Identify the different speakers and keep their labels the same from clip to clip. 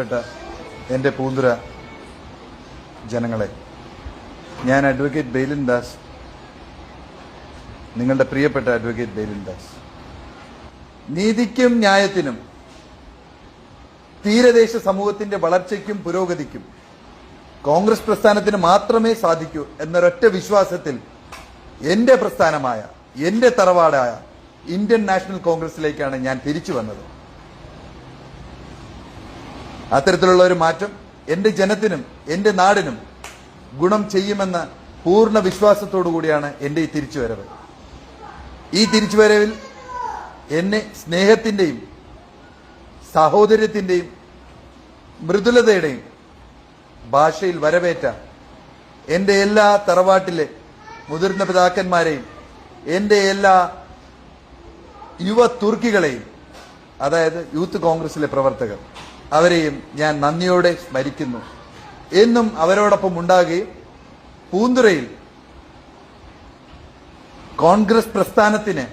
Speaker 1: പ്രിയപ്പെട്ട എന്റെ പൂന്തുര ജനങ്ങളെ ഞാൻ അഡ്വക്കേറ്റ് ബെയിലിൻ ദാസ് നിങ്ങളുടെ പ്രിയപ്പെട്ട അഡ്വക്കേറ്റ് ബെയിലിൻ ദാസ്. നീതിക്കും ന്യായത്തിനും തീരദേശ സമൂഹത്തിന്റെ വളർച്ചയ്ക്കും പുരോഗതിക്കും കോൺഗ്രസ് പ്രസ്ഥാനത്തിന് മാത്രമേ സാധിക്കൂ എന്നൊരൊറ്റ വിശ്വാസത്തിൽ എന്റെ പ്രസ്ഥാനമായ എന്റെ തറവാടായ ഇന്ത്യൻ നാഷണൽ കോൺഗ്രസിലേക്കാണ് ഞാൻ തിരിച്ചു വന്നത്. അത്തരത്തിലുള്ള ഒരു മാറ്റം എന്റെ ജനത്തിനും എന്റെ നാടിനും ഗുണം ചെയ്യുമെന്ന പൂർണ വിശ്വാസത്തോടു കൂടിയാണ് എന്റെ ഈ തിരിച്ചുവരവ്. ഈ തിരിച്ചുവരവിൽ എന്നെ സ്നേഹത്തിന്റെയും സാഹോദര്യത്തിന്റെയും മൃദുലതയുടെയും ഭാഷയിൽ വരവേറ്റ എന്റെ എല്ലാ തറവാട്ടിലെ മുതിർന്ന പിതാക്കന്മാരെയും എന്റെ എല്ലാ യുവ തുർക്കികളെയും അതായത് യൂത്ത് കോൺഗ്രസിലെ പ്രവർത്തകർ. അവരെയും ഞാൻ നന്ദിയോടെ സ്മരിക്കുന്നു. എന്നും അവരോടൊപ്പം ഉണ്ടാകുകയും പൂന്തുറയിൽ കോൺഗ്രസ് പ്രസ്ഥാനത്തിന്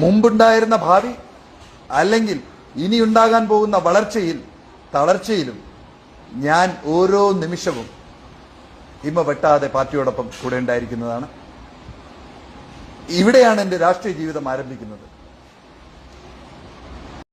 Speaker 1: മുമ്പുണ്ടായിരുന്ന ഭാവി അല്ലെങ്കിൽ ഇനിയുണ്ടാകാൻ പോകുന്ന വളർച്ചയിൽ തളർച്ചയിലും ഞാൻ ഓരോ നിമിഷവും ഇമ വെട്ടാതെ പാർട്ടിയോടൊപ്പം കൂടെ ഉണ്ടായിരിക്കുന്നതാണ്. ഇവിടെയാണ് എന്റെ രാഷ്ട്രീയ ജീവിതം ആരംഭിക്കുന്നത്.